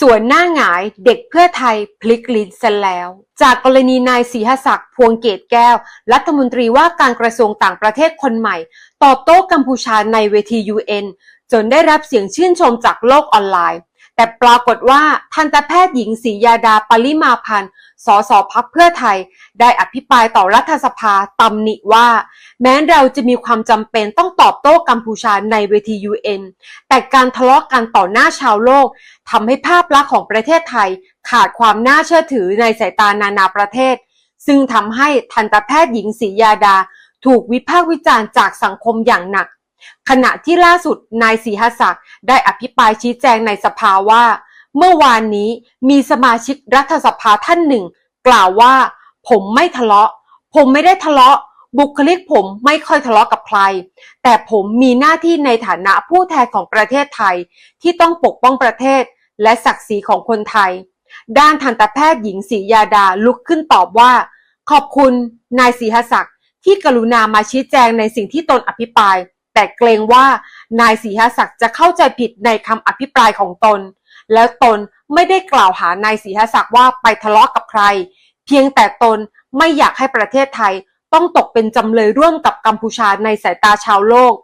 ส่วนหน้าหงายเด็กเพื่อไทยพลิกลิ้นซะแล้ว จากกรณีนายศรีหศักดิ์พวงเกตแก้ว รัฐมนตรีว่าการกระทรวงต่างประเทศคนใหม่ ตอบโต้กัมพูชาในเวที UN จนได้รับเสียงชื่นชมจากโลกออนไลน์ แต่ปรากฏว่าทันตแพทย์หญิงศรียาดาปริมาพันธ์ สสพักเพื่อไทย ได้อภิปรายต่อรัฐสภาตำหนิว่า แม้เราจะมีความจำเป็นต้องตอบโต้กัมพูชาในเวที UN แต่การทะเลาะกันต่อหน้าชาวโลกทำให้ภาพลักษณ์ของประเทศไทย ขาดความน่าเชื่อถือในสายตานานาประเทศ ซึ่งทำให้ทันตแพทย์หญิงศรียาดา ถูกวิพากษ์วิจารณ์จากสังคมอย่างหนัก ขณะที่ล่าสุดนายศรีหศักดิ์ได้อภิปรายชี้แจงในสภาว่า เมื่อวานนี้มีสมาชิกรัฐสภาท่านหนึ่ง กล่าวว่า ผมไม่ทะเลาะ ผมไม่ได้ทะเลาะ บุคลิกผมไม่ค่อยทะเลาะกับใคร แต่ผมมีหน้าที่ในฐานะผู้แทนของประเทศไทย ที่ต้องปกป้องประเทศ และศักดิ์ศรีของคนไทย ด้านทันตแพทย์หญิงศรียาดาลุกขึ้นตอบว่า ขอบคุณ นายศรีหศักดิ์ที่กรุณามาชี้แจงในสิ่งที่ตนอภิปราย แต่เกรงว่านายศรีหศักดิ์จะเข้าใจผิดในคำอภิปรายของตน แล้วตนไม่ได้กล่าวหานายศรีหศักดิ์ว่าไปทะเลาะกับใคร เพียงแต่ตนไม่อยากให้ประเทศไทยต้องตกเป็นจำเลยร่วมกับกัมพูชาในสายตาชาวโลก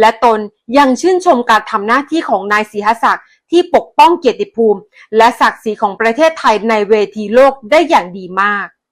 และตนยังชื่นชมการทำหน้าที่ของนายศรีหศักดิ์ที่ปกป้องเกียรติภูมิ และศักดิ์ศรีของประเทศไทยในเวทีโลกได้อย่างดีมาก